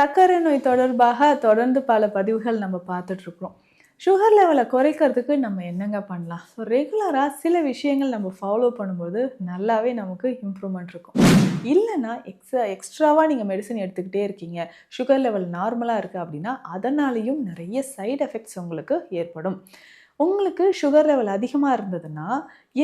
சர்க்கரை நோய் தொடர்பாக தொடர்ந்து பல பதிவுகள் நம்ம பார்த்துட்ருக்குறோம். சுகர் லெவலை குறைக்கிறதுக்கு நம்ம என்னங்க பண்ணலாம்? ஸோ ரெகுலராக சில விஷயங்கள் நம்ம ஃபாலோ பண்ணும்போது நல்லாவே நமக்கு இம்ப்ரூவ்மெண்ட் இருக்கும். இல்லைன்னா எக்ஸ்ட்ரா எக்ஸ்ட்ராவாக நீங்கள் மெடிசன் எடுத்துக்கிட்டே இருக்கீங்க. சுகர் லெவல் நார்மலாக இருக்குது அப்படின்னா அதனாலேயும் நிறைய சைடு எஃபெக்ட்ஸ் உங்களுக்கு ஏற்படும். உங்களுக்கு சுகர் லெவல் அதிகமாக இருந்ததுன்னா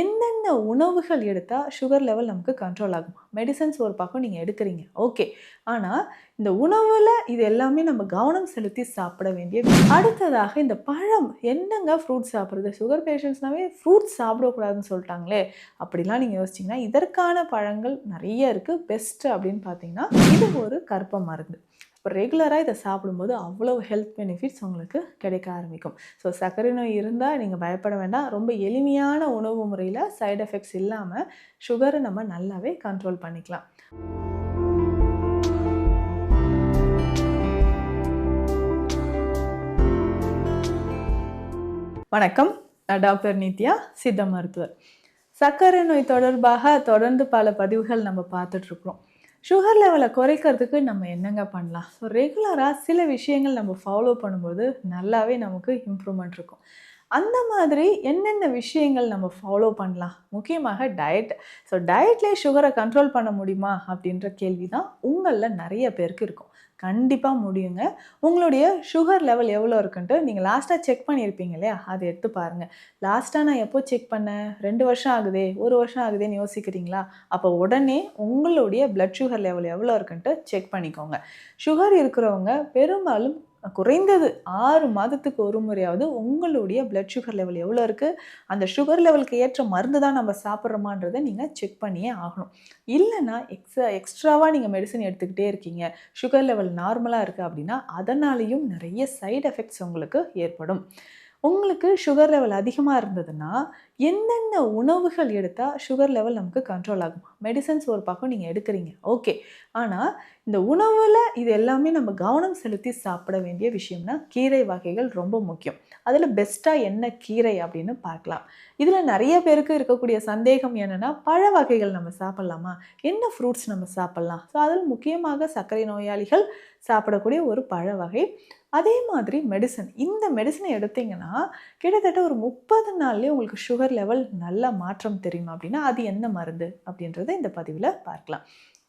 என்னென்ன உணவுகள் எடுத்தால் சுகர் லெவல் நமக்கு கண்ட்ரோல் ஆகும்? மெடிசன்ஸ் ஒரு பக்கம் நீங்கள் எடுக்கிறீங்க. ஓகே ஆனால் இந்த உணவில் இது எல்லாமே நம்ம கவனம் செலுத்தி சாப்பிட வேண்டிய அடுத்ததாக இந்த பழம் என்னங்க ஃப்ரூட்ஸ் சாப்பிட்றது? சுகர் பேஷண்ட்ஸ்னாவே ஃப்ரூட்ஸ் சாப்பிடக்கூடாதுன்னு சொல்லிட்டாங்களே. அப்படிலாம் நீங்கள் யோசிச்சிங்கன்னா இதற்கான பழங்கள் நிறைய இருக்குது பெஸ்ட்டு அப்படின்னு பார்த்தீங்கன்னா இது ஒரு கற்ப மருந்து. இப்போ ரெகுலராக இதை சாப்பிடும்போது அவ்வளோ ஹெல்த் பெனிஃபிட்ஸ் உங்களுக்கு கிடைக்க ஆரம்பிக்கும். ஸோ சர்க்கரை நோய் இருந்தால் நீங்கள் பயப்பட வேண்டாம். ரொம்ப எளிமையான உணவு முறையில் சைடு எஃபெக்ட்ஸ் இல்லாமல் சுகரை நம்ம நல்லாவே கண்ட்ரோல் பண்ணிக்கலாம். வணக்கம். நான் டாக்டர் நித்யா சித்த மருத்துவர். சர்க்கரை நோய் தொடர்பாக தொடர்ந்து பல பதிவுகள் நம்ம பார்த்துட்ருக்குறோம் சுகர் லெவலை குறைக்கிறதுக்கு நம்ம என்னங்க பண்ணலாம்? ஸோ ரெகுலராக சில விஷயங்கள் நம்ம ஃபாலோ பண்ணும்போது நல்லாவே நமக்கு இம்ப்ரூவ்மெண்ட் இருக்கும். அந்த மாதிரி என்னென்ன விஷயங்கள் நம்ம ஃபாலோ பண்ணலாம்? முக்கியமாக டயட் ஸோ டயட்லேயே சுகரை கண்ட்ரோல் பண்ண முடியுமா? அப்படின்ற கேள்வி தான் உங்களில் நிறைய பேருக்கு இருக்கும். கண்டிப்பாக முடியுங்க. உங்களுடைய சுகர் லெவல் எவ்வளோ இருக்குன்ட்டு நீங்கள் லாஸ்ட்டாக செக் பண்ணியிருப்பீங்க இல்லையா? அதை எடுத்து பாருங்கள் லாஸ்ட்டாக நான் எப்போ செக் பண்ணேன்? ரெண்டு வருஷம் ஆகுதே? ஒரு வருஷம் ஆகுதேன்னு யோசிக்கிறீங்களா? அப்போ உடனே உங்களுடைய பிளட் சுகர் லெவல் எவ்வளோ இருக்குன்ட்டு செக் பண்ணிக்கோங்க. சுகர் இருக்கிறவங்க பெரும்பாலும் குறைந்தது ஆறு மாதத்துக்கு ஒரு முறையாவது உங்களுடைய பிளட் சுகர் லெவல் எவ்வளோ இருக்குது அந்த சுகர் லெவலுக்கு ஏற்ற மருந்து தான் நம்ம சாப்பிட்றோமான்றதை நீங்கள் செக் பண்ணியே ஆகணும். இல்லைன்னா எக்ஸ்ட்ரா எக்ஸ்ட்ராவாக நீங்கள் மெடிசன் எடுத்துக்கிட்டே இருக்கீங்க. சுகர் லெவல் நார்மலாக இருக்குது அப்படின்னா அதனாலேயும் நிறைய சைடு எஃபெக்ட்ஸ் உங்களுக்கு ஏற்படும். உங்களுக்கு சுகர் லெவல் அதிகமாக இருந்ததுன்னா என்னென்ன உணவுகள் எடுத்தால் சுகர் லெவல் நமக்கு கண்ட்ரோல் ஆகும்? மெடிசன்ஸ் ஒரு பக்கம் நீங்கள் எடுக்கிறீங்க. ஓகே ஆனால் இந்த உணவில் இது எல்லாமே நம்ம கவனம் செலுத்தி சாப்பிட வேண்டிய விஷயம்னா கீரை வகைகள் ரொம்ப முக்கியம். அதில் பெஸ்ட்டாக என்ன கீரை அப்படின்னு பார்க்கலாம். இதில் நிறைய பேருக்கு இருக்கக்கூடிய சந்தேகம் என்னென்னா பழ வகைகள் நம்ம சாப்பிட்லாமா? என்ன ஃப்ரூட்ஸ் நம்ம சாப்பிட்லாம்? ஸோ அதில் முக்கியமாக சர்க்கரை நோயாளிகள் சாப்பிடக்கூடிய ஒரு பழ வகை. அதே மாதிரி மெடிசன் இந்த மெடிசனை எடுத்திங்கன்னா கிட்டத்தட்ட ஒரு முப்பது நாள்லேயே உங்களுக்கு சுகர் சுகர் லெவல் நல்ல மாற்றம் தெரியும் அப்படின்னா அது என்ன மருந்து அப்படின்றத இந்த பதிவில் பார்க்கலாம்.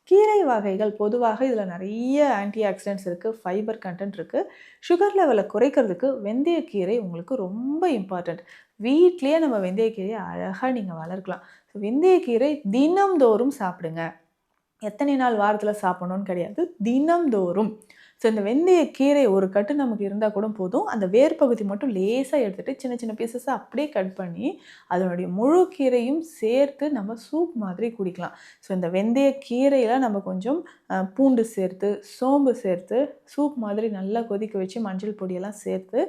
கீரை வகைகள் பொதுவாக இதில் நிறைய ஆன்டி ஆக்சிடென்ட்ஸ் இருக்குது ஃபைபர் கண்டென்ட் இருக்குது சுகர் லெவலை குறைக்கிறதுக்கு வெந்தயக்கீரை உங்களுக்கு ரொம்ப இம்பார்ட்டண்ட் வீட்லேயே நம்ம வெந்தயக்கீரையை அழகாக நீங்கள் வளர்க்கலாம். ஸோ வெந்தயக்கீரை தினம்தோறும் சாப்பிடுங்க. எத்தனை நாள் வாரத்தில் சாப்பிடணும்னு கிடையாது தினம்தோறும். ஸோ இந்த வெந்தய கீரை ஒரு கட்டு நமக்கு இருந்தால் கூட போதும். அந்த வேர் பகுதி மட்டும் லேசாக எடுத்துகிட்டு சின்ன சின்ன பீசஸாக அப்படியே கட் பண்ணி அதனுடைய முழு கீரையும் சேர்த்து நம்ம சூப் மாதிரி குடிக்கலாம். ஸோ இந்த வெந்தய கீரையில் நம்ம கொஞ்சம் பூண்டு சேர்த்து சோம்பு சேர்த்து சூப் மாதிரி நல்லா கொதிக்க வச்சு மஞ்சள் பொடியெல்லாம் சேர்த்து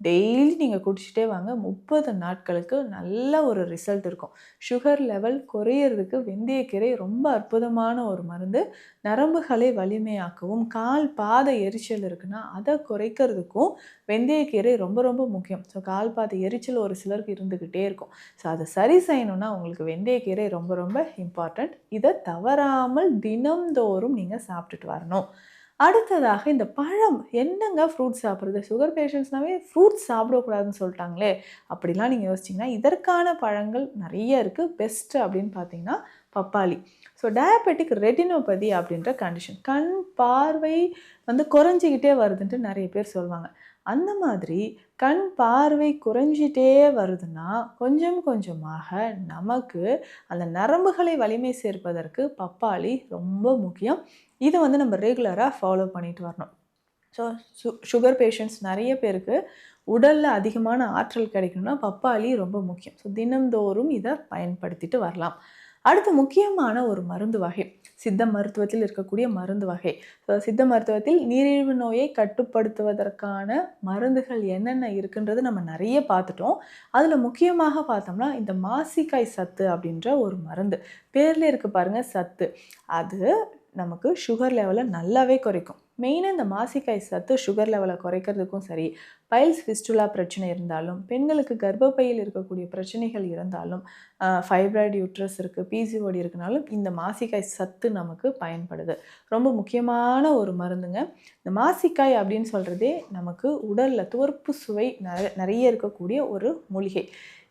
டெய்லி நீங்கள் குடிச்சிட்டே வாங்க. முப்பது நாட்களுக்கு நல்ல ஒரு ரிசல்ட் இருக்கும். சுகர் லெவல் குறையிறதுக்கு வெந்தயக்கீரை ரொம்ப அற்புதமான ஒரு மருந்து. நரம்புகளை வலிமையாக்கவும் கால் பாதை எரிச்சல் இருக்குன்னா அதை குறைக்கிறதுக்கும் வெந்தயக்கீரை ரொம்ப ரொம்ப முக்கியம். ஸோ கால் பாத எரிச்சல் ஒரு சிலருக்கு இருந்துக்கிட்டே இருக்கும். ஸோ அதை சரி செய்யணும்னா உங்களுக்கு வெந்தயக்கீரை ரொம்ப ரொம்ப இம்பார்ட்டண்ட் இதை தவறாமல் தினம்தோறும் நீங்கள் சாப்பிட்டுட்டு வரணும். அடுத்ததாக இந்த பழம் என்னங்க ஃப்ரூட்ஸ் சாப்பிட்றது? சுகர் பேஷண்ட்ஸ்னாவே ஃப்ரூட்ஸ் சாப்பிடக்கூடாதுன்னு சொல்லிட்டாங்களே. அப்படிலாம் நீங்கள் யோசிச்சிங்கன்னா இதற்கான பழங்கள் நிறைய இருக்குது பெஸ்ட்டு அப்படின்னு பார்த்தீங்கன்னா பப்பாளி. ஸோ டயபெட்டிக் ரெட்டினோபதி அப்படின்ற கண்டிஷன் கண் பார்வை வந்து குறைஞ்சிக்கிட்டே வருதுன்ட்டு நிறைய பேர் சொல்லுவாங்க அந்த மாதிரி கண் பார்வை குறைஞ்சிட்டே வருதுன்னா கொஞ்சம் கொஞ்சமாக நமக்கு அந்த நரம்புகளை வலிமை சேர்ப்பதற்கு பப்பாளி ரொம்ப முக்கியம். இதை வந்து நம்ம ரெகுலராக ஃபாலோ பண்ணிட்டு வரணும். ஸோ சு சுகர் பேஷண்ட்ஸ் நிறைய பேருக்கு உடலில் அதிகமான ஆற்றல் கிடைக்கணும்னா பப்பாளி ரொம்ப முக்கியம். ஸோ தினந்தோறும் இதை பயன்படுத்திட்டு வரலாம். அடுத்து முக்கியமான ஒரு மருந்து வகை சித்த மருத்துவத்தில் இருக்கக்கூடிய மருந்து வகை. சித்த மருத்துவத்தில் நீரிழிவு நோயை கட்டுப்படுத்துவதற்கான மருந்துகள் என்னென்ன இருக்குன்றது நம்ம நிறைய பார்த்துட்டோம். அதில் முக்கியமாக பார்த்தோம்னா இந்த மாசிக்காய் சத்து அப்படின்ற ஒரு மருந்து. பேரில் இருக்கு பாருங்கள் சத்து. அது நமக்கு சுகர் லெவலை நல்லாவே குறைக்கும். மெயினாக இந்த மாசிக்காய் சத்து சுகர் லெவலை குறைக்கிறதுக்கும் சரி பைல்ஸ் ஃபிஸ்டுலா பிரச்சனை இருந்தாலும் பெண்களுக்கு கர்ப்பப்பையில் இருக்கக்கூடிய பிரச்சனைகள் இருந்தாலும் ஃபைப்ராய்டு யூட்ரஸ் இருக்குது பிசிஓடி இருக்குனாலும் இந்த மாசிக்காய் சத்து நமக்கு பயன்படுது. ரொம்ப முக்கியமான ஒரு மருந்துங்க. இந்த மாசிக்காய் அப்படின்னு சொல்கிறதே நமக்கு உடலில் துவர்ப்பு சுவை நிறைய நிறைய இருக்கக்கூடிய ஒரு மூலிகை.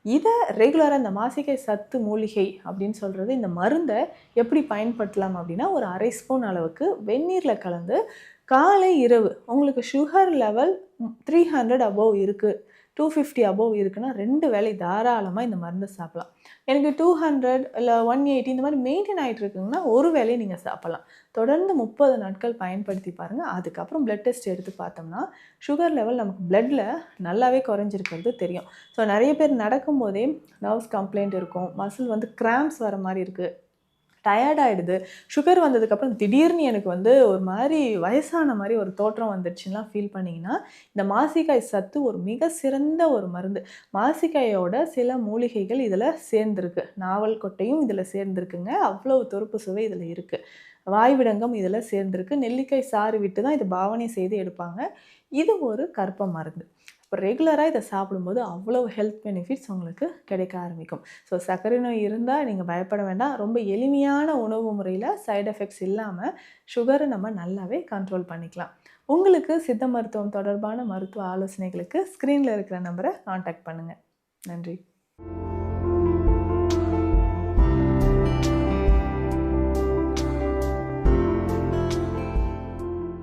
இதை ரெகுலராக இந்த மாசிகை சத்து மூலிகை அப்படின்னு சொல்கிறது இந்த மருந்தை எப்படி பயன்படுத்தலாம் அப்படின்னா ஒரு அரை ஸ்பூன் அளவுக்கு வெந்நீரில் கலந்து காலை இரவு உங்களுக்கு sugar level three hundred above இருக்குது டூ ஃபிஃப்டி அபோவ் இருக்குன்னா ரெண்டு வேலை தாராளமாக இந்த மருந்தை சாப்பிடலாம். எனக்கு டூ ஹண்ட்ரட் இல்லை ஒன் எயிட்டி இந்த மாதிரி மெயின்டைன் ஆகிட்டு இருக்குங்கன்னா ஒரு வேலையை நீங்கள் சாப்பிடலாம். தொடர்ந்து முப்பது நாட்கள் பயன்படுத்தி பாருங்கள் அதுக்கப்புறம் பிளட் டெஸ்ட் எடுத்து பார்த்தோம்னா சுகர் லெவல் நமக்கு பிளட்டில் நல்லாவே குறைஞ்சிருக்கிறது தெரியும். ஸோ நிறைய பேர் நடக்கும்போதே நர்வ்ஸ் கம்ப்ளைண்ட் இருக்கும். மசில் வந்து கிராம்ஸ் வர மாதிரி இருக்குது டயர்ட் ஆகிடுது சுகர் வந்ததுக்கப்புறம் திடீர்னு எனக்கு வந்து ஒரு மாதிரி வயசான மாதிரி ஒரு தோற்றம் வந்துடுச்சுலாம் ஃபீல் பண்ணிங்கன்னா இந்த மாசிக்காய் சத்து ஒரு மிக சிறந்த ஒரு மருந்து. மாசிக்காயோட சில மூலிகைகள் இதில் சேர்ந்துருக்கு. நாவல் கொட்டையும் இதில் சேர்ந்துருக்குங்க. அவ்வளோ தொறுப்பு சுவை இதில் இருக்குது வாய்விடங்கம் இதில் சேர்ந்துருக்கு. நெல்லிக்காய் சாறு விட்டு தான் இது பாவனை செய்து எடுப்பாங்க. இது ஒரு கற்ப மருந்து. இப்போ ரெகுலராக இதை சாப்பிடும்போது அவ்வளோ ஹெல்த் பெனிஃபிட்ஸ் உங்களுக்கு கிடைக்க ஆரம்பிக்கும். ஸோ சர்க்கரை நோய் இருந்தால் நீங்கள் பயப்பட வேண்டாம். ரொம்ப எளிமையான உணவு முறையில் சைடு எஃபெக்ட்ஸ் இல்லாமல் சுகரை நம்ம நல்லாவே கண்ட்ரோல் பண்ணிக்கலாம். உங்களுக்கு சித்த மருத்துவம் தொடர்பான மருத்துவ ஆலோசனைகளுக்கு ஸ்க்ரீனில் இருக்கிற நம்பரை காண்டாக்ட் பண்ணுங்கள் நன்றி.